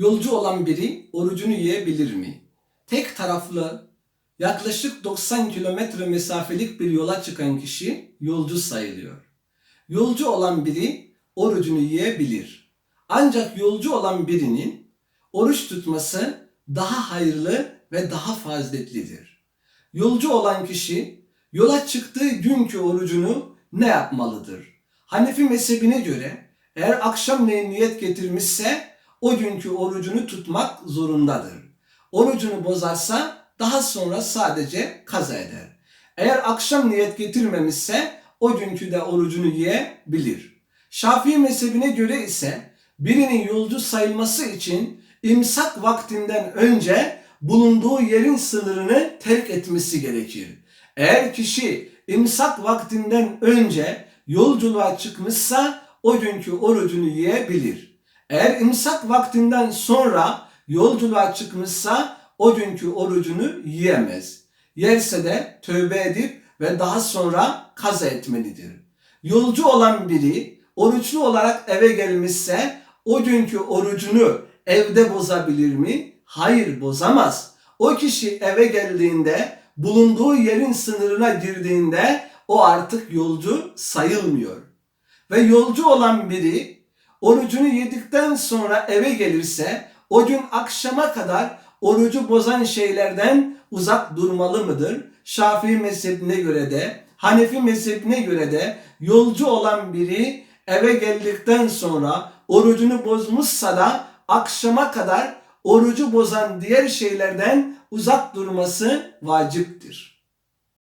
Yolcu olan biri orucunu yiyebilir mi? Tek taraflı yaklaşık 90 kilometre mesafelik bir yola çıkan kişi yolcu sayılıyor. Yolcu olan biri orucunu yiyebilir. Ancak yolcu olan birinin oruç tutması daha hayırlı ve daha faziletlidir. Yolcu olan kişi yola çıktığı günkü orucunu ne yapmalıdır? Hanefi mezhebine göre eğer akşamleyin niyet getirmişse o günkü orucunu tutmak zorundadır. Orucunu bozarsa daha sonra sadece kaza eder. Eğer akşam niyet getirmemişse o günkü de orucunu yiyebilir. Şafii mezhebine göre ise birinin yolcu sayılması için imsak vaktinden önce bulunduğu yerin sınırını terk etmesi gerekir. Eğer kişi imsak vaktinden önce yolculuğa çıkmışsa o günkü orucunu yiyebilir. Eğer imsak vaktinden sonra yolculuğa çıkmışsa o günkü orucunu yiyemez. Yerse de tövbe edip ve daha sonra kaza etmelidir. Yolcu olan biri oruçlu olarak eve gelmişse o günkü orucunu evde bozabilir mi? Hayır bozamaz. O kişi eve geldiğinde bulunduğu yerin sınırına girdiğinde o artık yolcu sayılmıyor. Ve yolcu olan biri orucunu yedikten sonra eve gelirse o gün akşama kadar orucu bozan şeylerden uzak durmalı mıdır? Şafii mezhebine göre de Hanefi mezhebine göre de yolcu olan biri eve geldikten sonra orucunu bozmuşsa da akşama kadar orucu bozan diğer şeylerden uzak durması vaciptir.